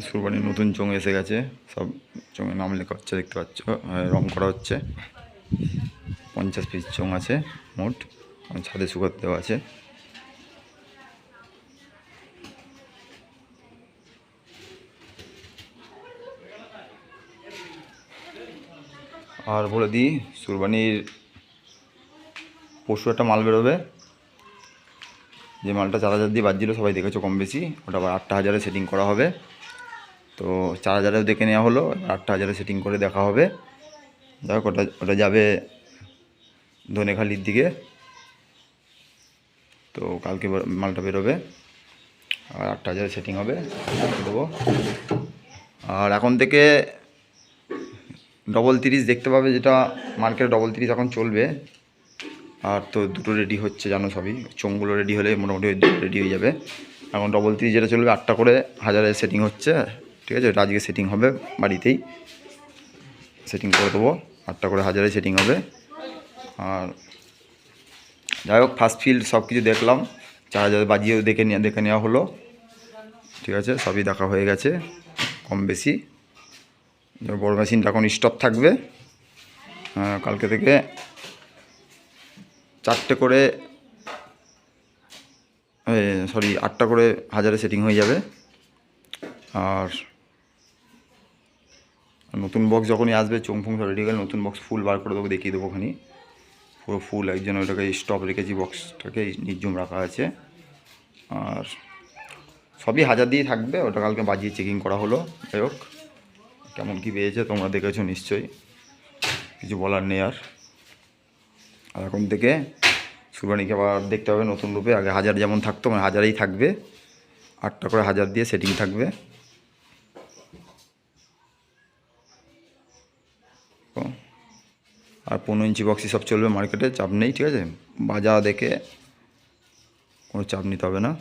সুরবানির নতুন চোঙ এসে গেছে। সব চোঙে নাম লেখা হচ্ছে, দেখতে পাচ্ছ। আর রং করা হচ্ছে। পঞ্চাশ পিস চোঙ আছে, মোট। ছাদে শুকাতে দেওয়া আছে। আর বলে দিই, সুরবানির পরশু একটা মাল বেরোবে। যে মালটা চার হাজার দিয়ে বাজছিল, সবাই দেখেছ কম বেশি। ওটা আবার আটটা হাজারে সেটিং করা হবে। তো চার হাজারেও দেখে নেওয়া হলো আটটা হাজারে সেটিং করে দেখা হবে। যাই ওটা ওটা যাবে ধনেখালির দিকে। তো কালকে মালটা বেরোবে আর আটটা হাজারে সেটিং হবে দেবো। আর এখন থেকে ডবল তিরিশ দেখতে পাবে যেটা মার্কেটে ডবল তিরিশ এখন চলবে। আর তো দুটো রেডি হচ্ছে, জানো সবই। চোঙগুলো রেডি হলে মোটামুটি রেডি হয়ে যাবে। এখন ডবল তিরিশ যেটা চলবে, আটটা করে হাজারে সেটিং হচ্ছে। ঠিক আছে? এটা আজকে সেটিং হবে বাড়িতেই। সেটিং করে দেবো। আটটা করে হাজারে সেটিং হবে। আর যাই হোক ফার্স্ট ফিল্ড সব কিছু দেখলাম। চার হাজার বাজিয়েও দেখে নিয়ে দেখে নেওয়া হলো। ঠিক আছে? সবই দেখা হয়ে গেছে। কম বেশি। বড় মেশিনটা এখন স্টপ থাকবে। আহ, কালকে থেকে চারটে করে সরি আটটা করে হাজারে সেটিং হয়ে যাবে। আর নতুন বক্স যখনই আসবে চোংফুং সব রেডি গেলে নতুন বক্স ফুল বার করে দেবো, দেখিয়ে দেবো ওখানে পুরো ফুল একজন ওটাকে স্টপ রেখেছি বক্সটাকে নির্জুম রাখা আছে। আর সবই হাজার দিয়ে থাকবে, ওটা কালকে বাজিয়ে চেকিং করা হলো। যাই হোক, কেমন কী পেয়েছে তোমরা দেখেছ নিশ্চয়ই। কিছু বলার নেই আর। আর এখন থেকে সুরবানিকে আবার দেখতে হবে নতুন রূপে। আগে হাজার যেমন থাকতো মানে হাজারেই থাকবে। আটটা করে হাজার দিয়ে সেটিং থাকবে। আর পনেরো ইঞ্চি বক্সই সব চলবে মার্কেটে চাপ নেই, ঠিক আছে? বাজার দেখে কোনো চাপ নিতে হবে না।